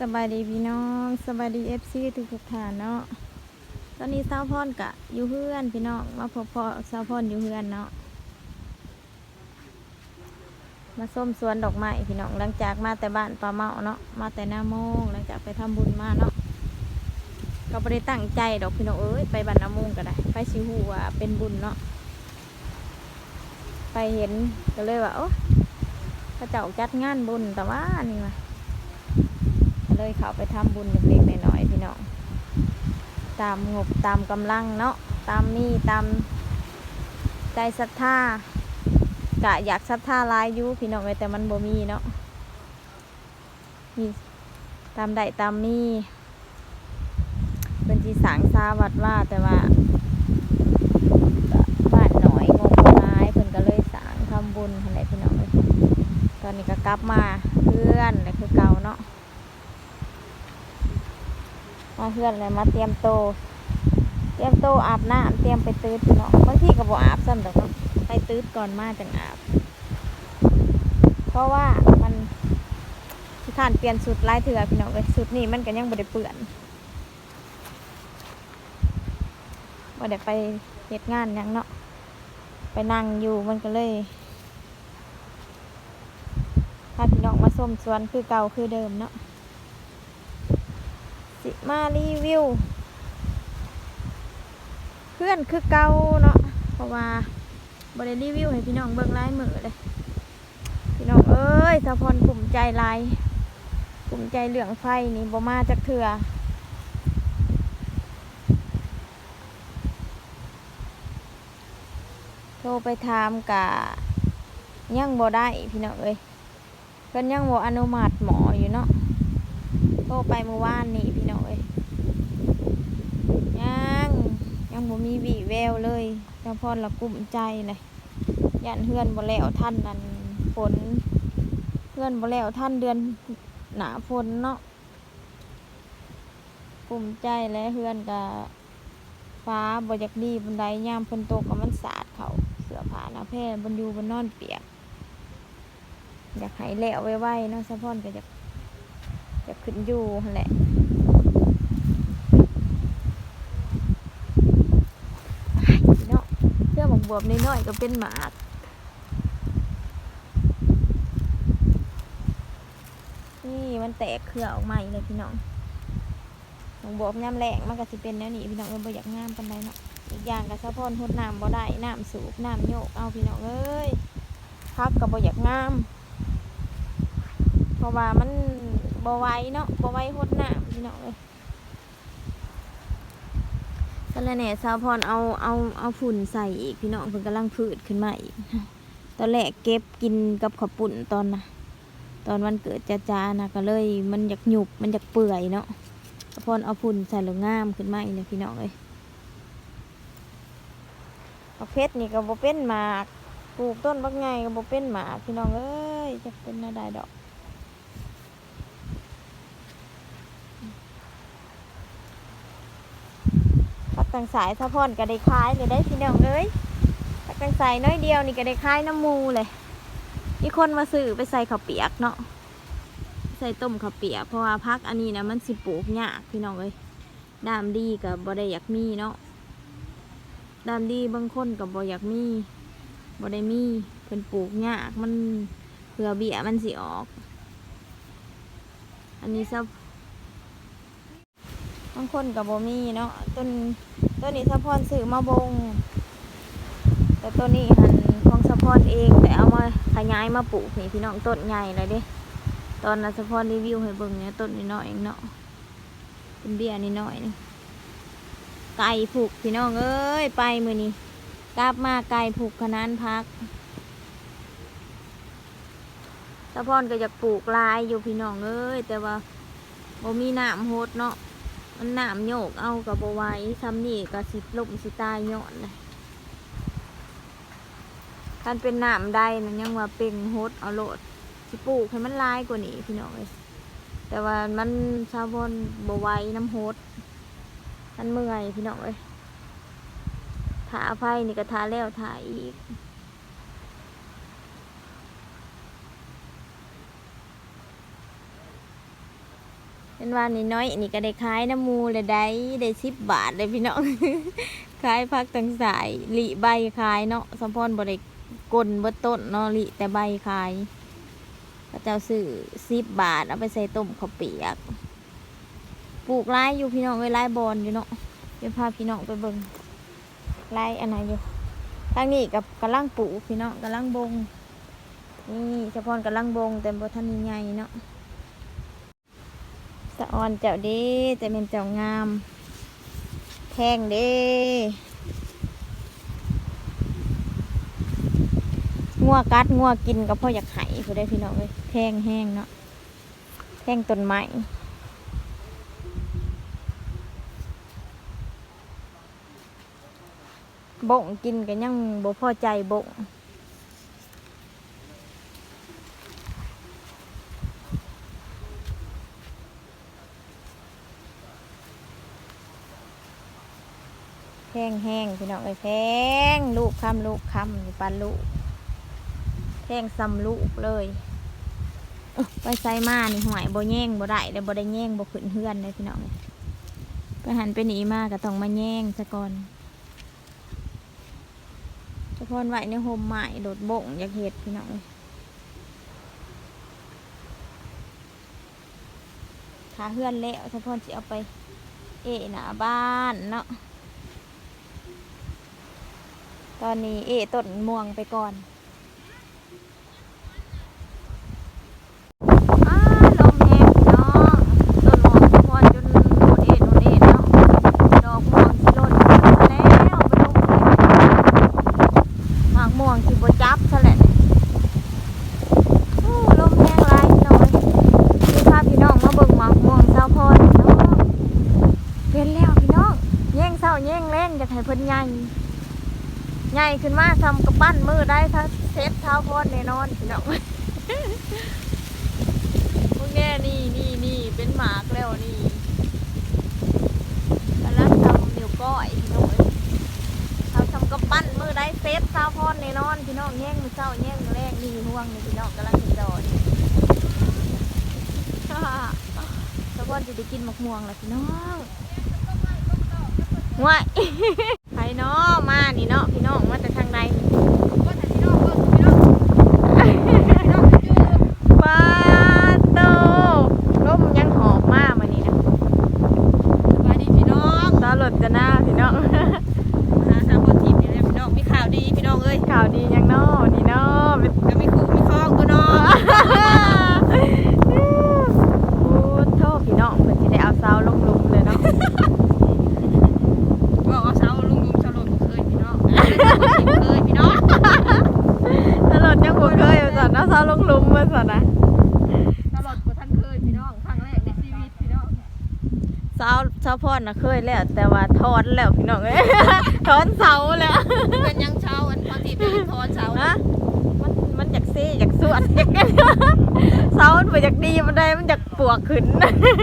สบายดีพี่น้องสบายดีเอฟซีทุกทุกท่านเนาะตอนนี้สาวพรกะอยู่เพื่อนพี่น้องมาพบพอสาวพรอยู่เพื่อนเนาะมาส้มสวนดอกไม้พี่น้องหลังจากมาแต่บ้านปลาเมาเนาะมาแต่หน้าโมงหลังจากไปทำบุญมาเนาะก็ไม่ได้ตั้งใจดอกพี่น้องเอ้ยไปบ้านน้ำโมงก็ได้ไปชิวว่าเป็นบุญเนาะไปเห็นก็เลยว่าโอ้พระเจ้าจัดงานบุญแต่ว่านี่ว่า เลยเขาไปทำบุญเล็กๆน้อยๆพี่น้องตามงบตามกำลังเนาะตามมีตามใจศรัทธากะอยากศรัทธาลายยู่พี่น้องแต่มันบ่มีเนาะมีตามใดตามมีเป็นที่สางซาวัดว่าแต่ว่าบ้านหน่อยงบบ่หลายเพิ่นก็เลยสางทำบุญอะไรพี่น้องเลยตอนนี้ก็กลับมาเพื่อนเลยคือเก่าเนาะ มาเพื่อนเลยมาเตรียมโต เตรียมโตอาบน้ำเตรียมไปตื้ดพี่น้องบางทีก็บ่อาบซ้ำแต่ก็ไปตื้ดก่อนมาจังอาบ เพราะว่ามันที่ท่านเปลี่ยนสุดลายเถื่อพี่น้องเลยสุดนี้มันก็ยังบ่ได้เปื่อนบ่ได้ไปเหตุงานยังเนาะไปนั่งอยู่มันก็เลยพาพี่น้องมาส้มสวนคือเก่าคือเดิมเนาะ มารีวิว เพื่อนคือเก่าเนาะเพราะว่าบริรีวิวให้พี่น้องเบิ่งลายมือเลย พี่น้องเอ้ยสะพรกลุ่มใจลายกลุ่มใจเหลืองไฟนี่บ่มาจากเถื่อโทรไปถามกะยังบ่ได้พี่น้องเอ้ยเพิ่นยังบ่อนุมัติหมออยู่เนาะ รไปเมื่อวานนี้พี่น้องเอ้ยยังยังบ่มีวีแววเลยเจ้าพ่อละกลุ่มใจเลยยันเฮือนบ่แล้วท่านนั่นฝนเฮือนบ่แล้วท่านเดือนหนาฝนเนาะกลุ่มใจและเฮือนกับฟ้าบ่อยากดีบันไดยามฝนตกก็มันสาดเขาเสื้อผ้าหน้าแพร่บนอยู่บนนอนเปียก อยากให้แล้วไวๆเนาะสะพอนก็อยาก จะขึ้นอยู่หั่นแหละพี่เนาะเสื้อหมกบวบน้อยๆก็เป็นหมากนี่มันแตกเครือออกมาอีกเลยพี่น้องหมกบวบย่ำแรงมันก็สิเป็นแนวนี้พี่น้องเอ้ยบ่อยากงามปานใดเนาะอีกอย่างก็สะพอนหดน้ำบ่ได้น้ำสูบน้ำโยกเอาพี่น้องเอ้ยพักก็บ่อยากงาม เพราะว่ามัน บไว้เนาะบไว้หดน้ำพี่น้องเลยตอนแรกเนี่ยสาวพรเอาเอาเอาฝุ่นใส่อีกพี่น้องเพิ่นกำลังพืดขึ้นมาอีกตอนแรกเก็บกินกับข้าวปุ่นตอนนะตอนวันเกิดจ้าจานะก็เลยมันอยากหยุบมันอยากเปื่อยเนาะสาวพรเอาฝุ่นใส่แล้วงามขึ้นมาอีกเลยพี่น้องเลยบักเพชรนี่ก็บ่เป็นหมากปลูกต้นบักไงก็บ่เป็นหมากพี่น้องเอ้ยจะเป็นอะไรดอก ตังสายสะพอนก็ได้คล้ายเลยได้พี่น้องเอ้ยปักตังสายน้อยเดียวนี่ก็ได้คล้ายน้ำมูเลยมีคนมาซื้อไปใส่ข้าวเปียกเนาะใส่ต้มข้าวเปียกเพราะว่าพักอันนี้นะมันสิปลูกยากพี่น้องเอ้ยดามดีกับบ่ได้อยากมีเนาะดามดีบางคนกับบ่อยากมีบ่ได้มีเพิ่นปลูกยากมันเผื่อเบี้ยมันสิออก อันนี้ซะ บางคนกับบมีเนาะต้นต้นนี้สะพอนซื้อมาบง แต่ต้นนี้หันของสะพอนเองแต่เอามาขยายมาปลูกนี่พี่น้องต้นใหญ่เลยเด้ตอนนั้นสะพอนรีวิวให้เบิ่งเนี่ยต้นนี้น้อยเองเนาะเป็นเบี้ยนี่น้อยนึงไก่ผูกพี่น้องเอ้ยไปมือนี้กลับมาไก่ผูกขนานพักสะพอนก็อยากปลูกลายอยู่พี่น้องเอ้ยแต่ว่าบ่มีน้ำโฮดเนาะ มันหนามโยกเอากับบไหว้ซ้ำนี่ก็สิลมสิตายย้อนเลยท่านเป็นหนามได้มันยังว่าเป็นโฮดเอาโลดสิปลูกให้มันลายกว่านี้พี่น้องเลยแต่ว่ามันชาวบนบไหว้น้ำโฮดมันเมื่อยพี่น้องเลยถาไฟนี่ก็ทาแล้วทาอีก เป็นว่านี่น้อยนี่ก็ได้ขายน้ำมูเลยได้ได้สิบบาทเลยพี่น้องขายพักตั้งสายหลีใบขายเนาะสมพรบริกลบดต้นเนาะหลีแต่ใบขายพระเจ้าซื้อสิบบาทเอาไปใส่ต้มข้าวเปียก ปลูกไร่อยู่พี่น้องไว้ไร่บอลอยู่เนาะเดี๋ยวพาพี่น้องไปเบิ่งไร่อันไหนอยู่ทางนี้กับกำลังปลูกพี่น้องกำลังบงนี่เฉพาะกำลังบงแต่บ่ทันใหญ่เนาะะออนเจ้าดีแต่เป็นเจ้างามแพงเด้งัวกัดงัวกินก็พ่ออยากไห้ผู้ได้พี่น้องเลยแพงแห้งเนาะแพงต้นไม้บ่งกินกันยังบ่พอใจบ่ง งแห้งพี่น้องเอ้ยแพงลูกคำลูกคำอยู่ปันลูกแพงซ้ำลูกเลยไปไซมานี่หวยบ่แย่งบ่ได้เลยบ่ได้แย่งบ่ขึ้นเฮือนเลยพี่น้องเอ้ยไปหันไปหนีมาก็ต้องมาแย่งซะก่อนเฉพาะไหวในโฮมไม้โดดบ่งอยากเห็ดพี่น้องเอ้ยขาเฮือนแล้วเฉพาะสิเอาไป เอะหน้าบ้านเนาะ ตอนนี้เอต้นม่วงไปก่อนอ้าลมแห้งพี่น้องต้นม่วงสะพอนจนโดดเอะโดดเอะเนาะ ดอกม่วงสิหล่นแล้วไปลงเลยหมากม่วงสิบ่จับซะแหละโอ้ลมแห้งหลายพี่น้องเอ้ยคือพาพี่น้องมาเบิ่งหมากม่วงสาวพรเนาะเป็นแล้วพี่น้องแย่งเศร้าแย่งแรงจะให้เพิ่นใหญ่ ใหญ่ขึ้นมาทำกระปั้นมือได้ถ้าเซ็ตเท้าพอดแน่นอน พี่น้องพวกแน่นี่นี่นี่เป็นหมากแล้วนี่กำลังทำนิ้วก้อยพี่น้องเอ้ยเขาทำกระปั้นมือได้เซ็ตเท้าพอดแน่นอนพี่น้องแย่งมือเจ้าแย่งมือแรกนี่ห่วงนี่พี่น้องกำลังเห็นดอกนี่เจ้าพ่อจะได้กินมะม่วงแล้วพี่น้องว้ายไผเนาะมานี่เนาะพี่น้องมาจากทางใดปาโตลมยังหอบมากมานี่นะตาหลดจะหน้าพี่น้อง ข่าวดียังเนาะนี่เนาะเป็นโอ้โทษพี่น้องเพิ่นสิได้เอาสาวลงหลุมเลยเนาะ ตลอดยังบ่เค ยว่าซั่นเนาะสาวลงหลุมว่าซั่นนะสาวสาวพรนะเคยแล้ว แต่ว่าถอนแล้วพี่น้องเอ้ยถอนเสาแล้วเป็นยังเช้าอันพอทีเป็นทอนเช้าฮะมันมันอยากซี่อยากสวดอยากเสามันบ่อยากดีมันได้มันอยากปวกขึ้น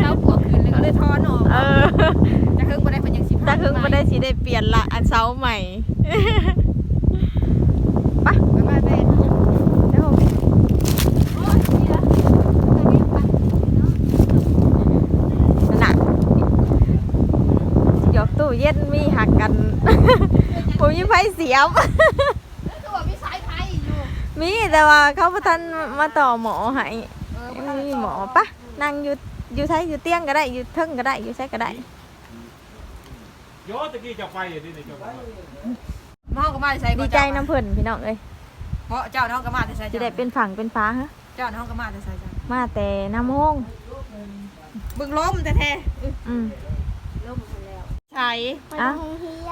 เช้าปวดคืนเลยก็เลยทอนออกเออจะคึกมาได้เป็นยังสิบถ้าคือบ่ได้สิได้เปลี่ยนละอันเสาใหม่ไปไปไปไป เดี๋ยวนั่นน่ะหยอกตู้ เย็นมีหักกัน ผมมีไฟเสียบคือว่ามีสายไฟอยู่มีแต่ว่าเขาพทันมาต่อหมอให้เออไม่มีหมอปะนั่งอยู่อยู่ใช้อยู่เตียงก็ได้อยู่เทิงก็ได้อยู่ใช้ก็ได้ โยตะกี้จะไปอยู่ที่นี่จะไปมองก็มาใส่ดีใจน้ำเพิ่นพี่น้องเอ้ยเพราะเจ้าน้องก็มาใส่จะได้เป็นฝั่งเป็นฟ้าฮะเจ้าน้องก็มาใส่จ้ะมาแต่น้ำโมงบึงล้มแต่แท้อืม ใช่อะ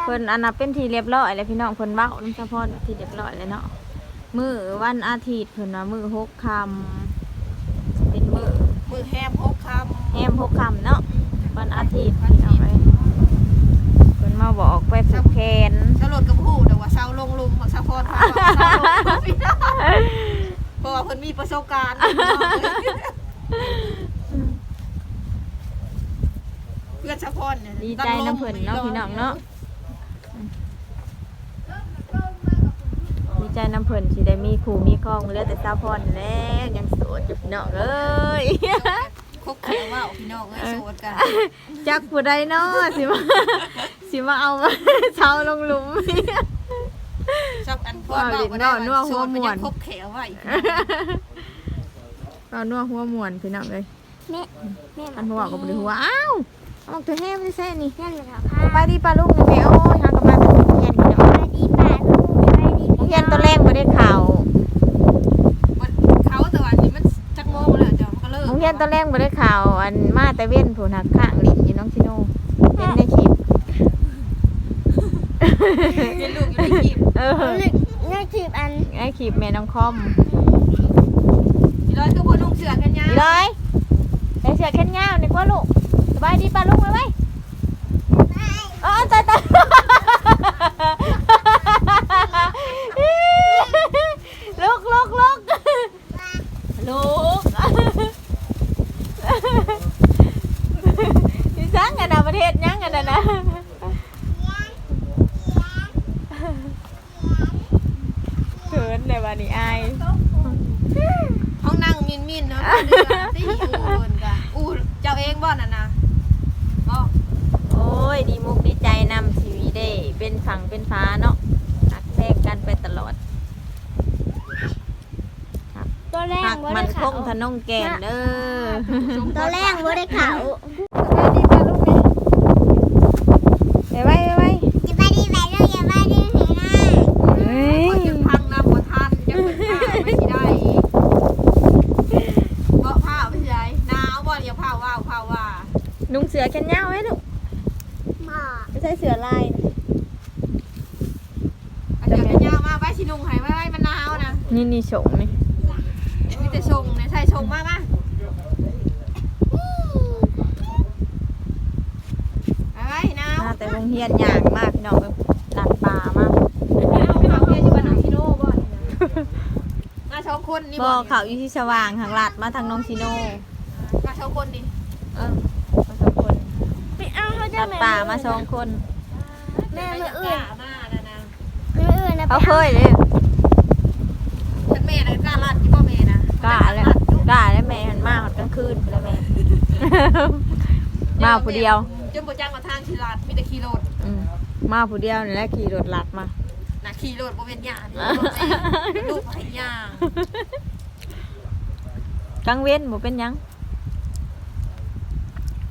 เพิ่นอันนับเป็นทีเรียบร้อยแล้วพี่น้องเพิ่นเว้าน้ำเฉพาะทีเรียบร้อยเลยเนาะมือวันอาทิตย์เพิ่นว่ามือหกคำเป็นมือมือแฮมหกคแอมหกคำเนาะวันอาทิตย์พี่น้องเอ้ยเพิ่นมาบอกไปผูกแขนำเช้าโหลดกับผู้แต่ว่าเช้าลงลุมของเช้าพรเพราะว่าเพิ่นมีประสบการณ์เพื่อนเช้าพรเนี่ยดีใจน้ำเพิ่นเนาะพี่น้องเนาะดีใจน้ำเพิ่นสิได้มีคู่มีครองเหลือแต่สาวพรแล้วยังโสดอยู่พี่น้องเอ้ยคบเขียวว่าพี่น้ององเอ้ยโสดกันจักผู้ใดเนาะสิมาสิมาเอามาเช้าลงหลุมชอบอันพ่อว่าเว้าลิ้นบ่ได้เว้านัวว่าหัโสวดมันม่วนยังคบแขวไว้เรานัวหัวมวนพี่น้องเลยแม่แม่อันหัวก็บ่ได้หัวอ้าว เอาตัวแห้มได้แซ่นี่นั่นเลยค่ะไปดีปลาลูกนี่แม่โอ้ยหากลับมาเป็นเรียนพี่น้องไปดีป่าลูกไปดีเรียนตอนแรกบ่ได้ข่าวเขาแต่ว่านี่มันจักโมงแล้วจ้ะมันก็เลิกเรียนตอนแรกบ่ได้ข่าวอันมาแต่เว้นผู้นักข้างลิ้นอยู่น้องชิโน่เป็นในคลิปเรียนลูกอยู่ในคลิปเออในี่คืออันไอ้คลิปแม่น้องคอมอีร้อยก็บ่นุ่งเสือกันยาอีเลยใส่เสื้อแขนยาวนี่กว่าลูกสบายดีปลาลูกไหมไหมอ๋อตายตายลูกลูกลูกลูกที่สร้างกันนะประเทศยังกันนะนะเขินเลยวันนี้อาย ห้องนั่งมินมินๆเนาะเดื อนที่อูเพิ่นก็อูเจ้าเองบ่น่ะนะบ่โอ้ย ดีมุกดีใจนำชีวิตได้ เป็นฝั่งเป็นฟ้าเนาะหักแทงกันไปตลอดตัวแรกหักบ่มัได้นคเขางทะนงแก่นเด้อ ตัวแรกบ่ได้เขาไปไว้ไปไว้ จะไปดีไปลูกอย่าไปดีเห็นหน้า เฮ้ย คนจะพังน้ำบ่ทันจะเพิ่นผ้าไม่สิได้บ่ผ้าไม่สิได้หนาวบ่เดี๋ยวผ้าว่าวผ้าว่า นุ่งเสือแขนยาวไว้ลูก หมอ ไม่ใช่เสือลายนะ อันเดี๋ยวกันยาวมาไว้สินุ่งให้ไว้ไว้มันหนาวนะ นี่นี่ฉงนี่มีแต่ชงเนี่ยใช่ชงมากมาไว้หนาวมาแต่วงเฮียนย่างมากพี่น้องเอ้ยลัดป่ามากเอาเขาเนี่ยอยู่บ้านหนองชิโน่บ่นี่นะมาสองคนนี่บ่บ่เขาอยู่ที่สว่างทางลัดมาทางน้องชิโน่มาสองคนดิเออมาสองคนไปเอาเขาจะลัดแม่ป่ามาสองคน แม่ไม่มืออยากอื่นกล้ามานะนะมืออื่นนะเขาเคยเลยท่านแม่นะ กล้าลัดที่พ่อแม่นะกล้าแล้วกล้าแล้วแม่หันมาหอดกลางคืนไปแล้วแม่ มาผู้เดียวจนบ่จ้างมาทางชิลัดมีแต่ขี่รถอืมมาผู้เดียวนี่แหละขี่รถลัดมานะขี่รถบ่เป็นหยานี่ลูกให้ย่างกลางเว้นบ่เป็นหยัง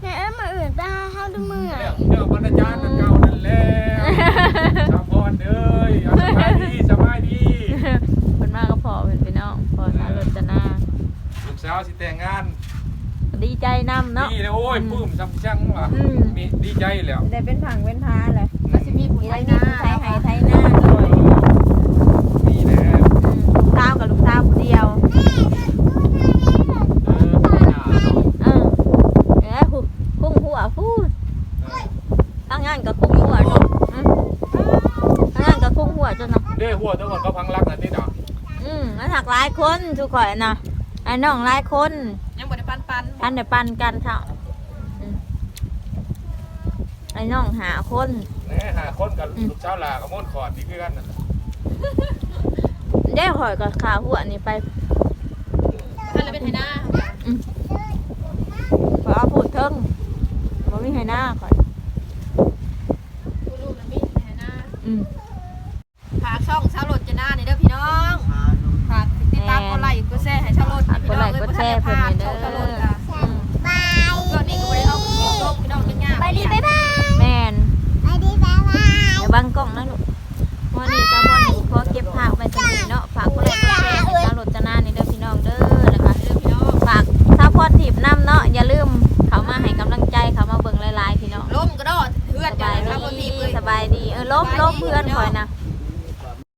แม่เอ้ยมืออื่นตาเขาดูมือเรื่องเรื่องบรรณาจารย์นั่นเก่านั่นแหละชาวพรเอ้ยเอาสบายดีสบายดีเพิ่นมาก็พอเพิ่นพี่น้องพอสา รจนา ลูกสาวสิแต่งงานดีใจนำเนาะนี่เลยโอ้ยปลื้มจำจังว่ะอืม มีดีใจแล้วได้เป็นผังเป็นพาเลยก็สิมีผู้มีไทได้ยมีนาไทยไห้ไทยหน้าด้วยนี่แหละอืมลูกสาวกับลูกสาวผู้เดียวเออไม่น่าเนาะ เออเอ้ยพุ่งพุ่งหัวพูด เออ ตั้งงานกับพุ่งหัวเนาะอืมตั้งงานกับพุ่งหัวจนเนาะ เด้หัวทั้งหมดก็พังรักนั่นนี่เนาะ อืมแล้ว หักหลายคนทุกข่อยนะไอ้น้องหลายคนยังบ่ได้ปันปันอันเดี๋ยวปันกันเถอะอืมไอ้น้องหาคน แหน่หาคนกับลูกสาวหลากับมนต์ขอดนี่คือกันน่ะได้ข่อยกับขาหัวนี่ไปท่านเลยเป็นไทยนาขอเอาพูดเทิงบ่มีให้หน้าข่อยผู้ลูกน่ะมีไทยนาอืม แชร์เพิ่น